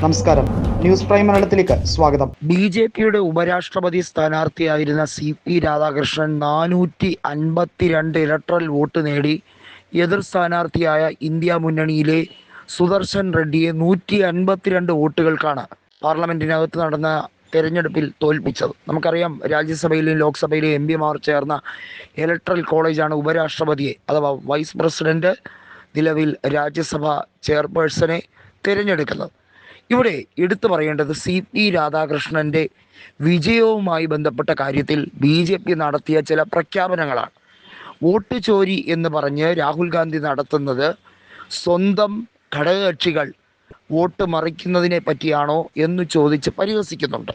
നമസ്കാരം. News prime മലയാളത്തിലേക്ക് സ്വാഗതം. ബി ജെ പിയുടെ ഉപരാഷ്ട്രപതി സ്ഥാനാർത്ഥിയായിരുന്ന സി പി രാധാകൃഷ്ണൻ നാനൂറ്റി അൻപത്തിരണ്ട് ഇലക്ട്രൽ വോട്ട് നേടി. എതിർ സ്ഥാനാർത്ഥിയായ ഇന്ത്യ മുന്നണിയിലെ സുദർശൻ റെഡ്ഡിയെ നൂറ്റി അൻപത്തിരണ്ട് വോട്ടുകൾക്കാണ് പാർലമെന്റിനകത്ത് നടന്ന തെരഞ്ഞെടുപ്പിൽ തോൽപ്പിച്ചത്. നമുക്കറിയാം രാജ്യസഭയിലെയും ലോക്സഭയിലെയും എം പിമാർ ചേർന്ന ഇലക്ട്രൽ കോളേജാണ് ഉപരാഷ്ട്രപതിയെ. അഥവാ വൈസ് പ്രസിഡന്റ് നിലവിൽ രാജ്യസഭ ചെയർപേഴ്സണെ തിരഞ്ഞെടുക്കുന്നത്. ഇവിടെ എടുത്തു പറയേണ്ടത് സി പി രാധാകൃഷ്ണന്റെ വിജയവുമായി ബന്ധപ്പെട്ട കാര്യത്തിൽ ബി ജെ പി നടത്തിയ ചില പ്രഖ്യാപനങ്ങളാണ്. വോട്ട് ചോരി എന്ന് പറഞ്ഞ് രാഹുൽ ഗാന്ധി നടത്തുന്നത് സ്വന്തം ഘടകകക്ഷികൾ വോട്ട് മറിക്കുന്നതിനെ പറ്റിയാണോ എന്ന് ചോദിച്ച് പരിഹസിക്കുന്നുണ്ട്.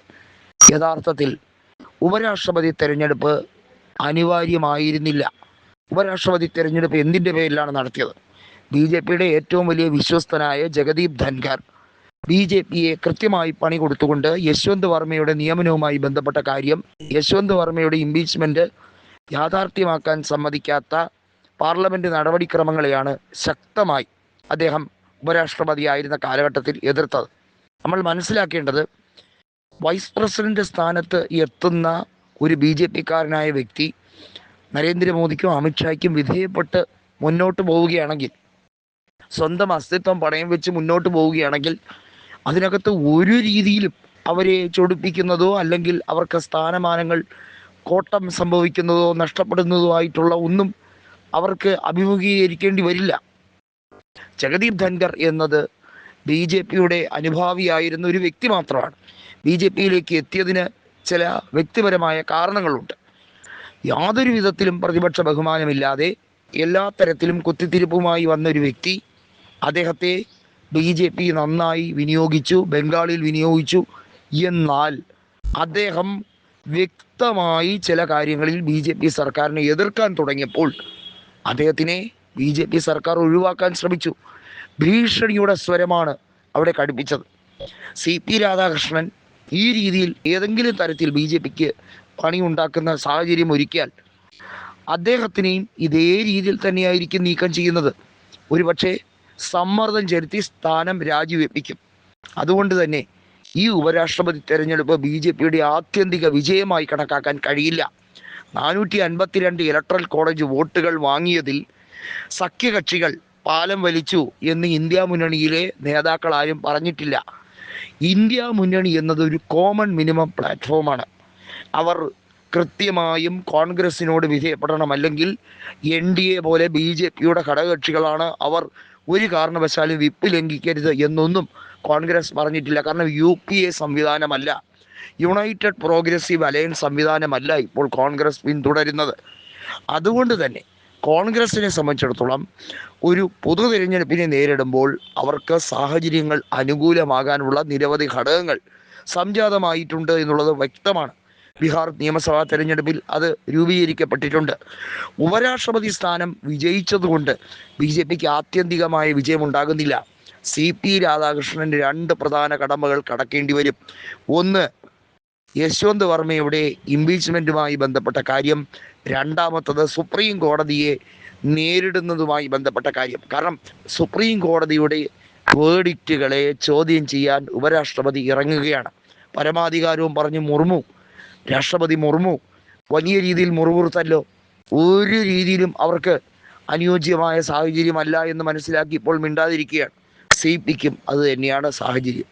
യഥാർത്ഥത്തിൽ ഉപരാഷ്ട്രപതി തെരഞ്ഞെടുപ്പ് അനിവാര്യമായിരുന്നില്ല. ഉപരാഷ്ട്രപതി തെരഞ്ഞെടുപ്പ് എന്തിന്റെ പേരിലാണ് നടത്തിയത്? ബി ജെ പിയുടെ ഏറ്റവും വലിയ വിശ്വസ്തനായ ജഗദീപ് ധൻഖർ ബി ജെ പിയെ കൃത്യമായി പണി കൊടുത്തുകൊണ്ട് യശ്വന്ത് വർമ്മയുടെ നിയമനവുമായി ബന്ധപ്പെട്ട കാര്യം യശ്വന്ത് വർമ്മയുടെ ഇംപീച്ച്മെന്റ് യാഥാർത്ഥ്യമാക്കാൻ സമ്മതിക്കാത്ത പാർലമെന്റ് നടപടിക്രമങ്ങളെയാണ് ശക്തമായി അദ്ദേഹം ഉപരാഷ്ട്രപതിയായിരുന്ന കാലഘട്ടത്തിൽ എതിർത്തത്. നമ്മൾ മനസ്സിലാക്കേണ്ടത് വൈസ് പ്രസിഡന്റ് സ്ഥാനത്ത് എത്തുന്ന ഒരു ബി ജെ പിക്കാരനായ വ്യക്തി നരേന്ദ്രമോദിക്കും അമിത്ഷായ്ക്കും വിധേയപ്പെട്ട് മുന്നോട്ട് പോവുകയാണെങ്കിൽ സ്വന്തം അസ്തിത്വം പണയം വെച്ച് മുന്നോട്ട് പോവുകയാണെങ്കിൽ അതിനകത്ത് ഒരു രീതിയിലും അവരെ ചൊടിപ്പിക്കുന്നതോ അല്ലെങ്കിൽ അവർക്ക് സ്ഥാനമാനങ്ങൾ കോട്ടം സംഭവിക്കുന്നതോ നഷ്ടപ്പെടുന്നതോ ആയിട്ടുള്ള ഒന്നും അവർക്ക് അഭിമുഖീകരിക്കേണ്ടി വരില്ല. ജഗദീപ് ധൻഖർ എന്നത് ബി ജെ പിയുടെ അനുഭാവിയായിരുന്ന ഒരു വ്യക്തി മാത്രമാണ്. ബി ജെ പിയിലേക്ക് എത്തിയതിന് ചില വ്യക്തിപരമായ കാരണങ്ങളുണ്ട്. യാതൊരു വിധത്തിലും പ്രതിപക്ഷ ബഹുമാനമില്ലാതെ എല്ലാ തരത്തിലും കുത്തിത്തിരിപ്പുമായി വന്ന ഒരു വ്യക്തി അദ്ദേഹത്തെ ബി ജെ പി നന്നായി വിനിയോഗിച്ചു ബംഗാളിൽ വിനിയോഗിച്ചു എന്നാൽ അദ്ദേഹം വ്യക്തമായി ചില കാര്യങ്ങളിൽ ബി ജെ പി സർക്കാരിനെ എതിർക്കാൻ തുടങ്ങിയപ്പോൾ അദ്ദേഹത്തിനെ ബി ജെ പി സർക്കാർ ഒഴിവാക്കാൻ ശ്രമിച്ചു. ഭീഷണിയുടെ സ്വരമാണ് അവിടെ കടുപ്പിച്ചത്. സി പി രാധാകൃഷ്ണൻ ഈ രീതിയിൽ ഏതെങ്കിലും തരത്തിൽ ബി ജെ പിക്ക് പണി ഉണ്ടാക്കുന്ന സാഹചര്യം ഒരുക്കിയാൽ അദ്ദേഹത്തിനെയും ഇതേ രീതിയിൽ തന്നെയായിരിക്കും നീക്കം ചെയ്യുന്നത്. ഒരുപക്ഷെ സമ്മർദ്ദം ചെലുത്തി സ്ഥാനം രാജിവെപ്പിക്കും. അതുകൊണ്ട് തന്നെ ഈ ഉപരാഷ്ട്രപതി തെരഞ്ഞെടുപ്പ് ബി ജെ പിയുടെ ആത്യന്തിക വിജയമായി കണക്കാക്കാൻ കഴിയില്ല. നാനൂറ്റി അൻപത്തിരണ്ട് ഇലക്ട്രൽ കോളേജ് വോട്ടുകൾ വാങ്ങിയതിൽ സഖ്യകക്ഷികൾ പാലം വലിച്ചു എന്ന് ഇന്ത്യ മുന്നണിയിലെ നേതാക്കൾ ആരും പറഞ്ഞിട്ടില്ല. ഇന്ത്യ മുന്നണി എന്നത് ഒരു കോമൺ മിനിമം പ്ലാറ്റ്ഫോമാണ് അവർ കൃത്യമായും കോൺഗ്രസിനോട് വിധേയപ്പെടണം അല്ലെങ്കിൽ എൻ ഡി എ പോലെ ബി ജെ പിയുടെ ഘടകകക്ഷികളാണ് അവർ ഒരു കാരണവശാലും വിപ്പ് ലംഘിക്കരുത് എന്നൊന്നും കോൺഗ്രസ് പറഞ്ഞിട്ടില്ല. കാരണം യു പി എ സംവിധാനമല്ല. യുണൈറ്റഡ് പ്രോഗ്രസീവ് അലയൻസ് സംവിധാനമല്ല ഇപ്പോൾ കോൺഗ്രസ് പിന്തുടരുന്നത്. അതുകൊണ്ട് തന്നെ കോൺഗ്രസിനെ സംബന്ധിച്ചിടത്തോളം ഒരു പൊതു തിരഞ്ഞെടുപ്പിനെ നേരിടുമ്പോൾ അവർക്ക് സാഹചര്യങ്ങൾ അനുകൂലമാകാനുള്ള നിരവധി ഘടകങ്ങൾ സംജാതമായിട്ടുണ്ട് എന്നുള്ളത് വ്യക്തമാണ്. ബീഹാർ നിയമസഭാ തെരഞ്ഞെടുപ്പിൽ അത് രൂപീകരിക്കപ്പെട്ടിട്ടുണ്ട്. ഉപരാഷ്ട്രപതി സ്ഥാനം വിജയിച്ചതുകൊണ്ട് ബി ജെ പിക്ക് ആത്യന്തികമായ വിജയമുണ്ടാകുന്നില്ല. സി പി രാധാകൃഷ്ണൻ രണ്ട് പ്രധാന കടമകൾ കടക്കേണ്ടി വരും. ഒന്ന് യശ്വന്ത് വർമ്മയുടെ ഇംപീച്ച്മെന്റുമായി ബന്ധപ്പെട്ട കാര്യം. രണ്ടാമത്തത് സുപ്രീം കോടതിയെ നേരിടുന്നതുമായി ബന്ധപ്പെട്ട കാര്യം. കാരണം സുപ്രീം കോടതിയുടെ വേഡിക്റ്റുകളെ ചോദ്യം ചെയ്യാൻ ഉപരാഷ്ട്രപതി ഇറങ്ങുകയാണ്. പരമാധികാരവും പറഞ്ഞു മുർമു രാഷ്ട്രപതി മുർമു വലിയ രീതിയിൽ മുറിവുറുത്തല്ലോ ഒരു രീതിയിലും അവർക്ക് അനുയോജ്യമായ സാഹചര്യമല്ല എന്ന് മനസ്സിലാക്കി ഇപ്പോൾ മിണ്ടാതിരിക്കുകയാണ്. സി പിക്കും അത് തന്നെയാണ് സാഹചര്യം.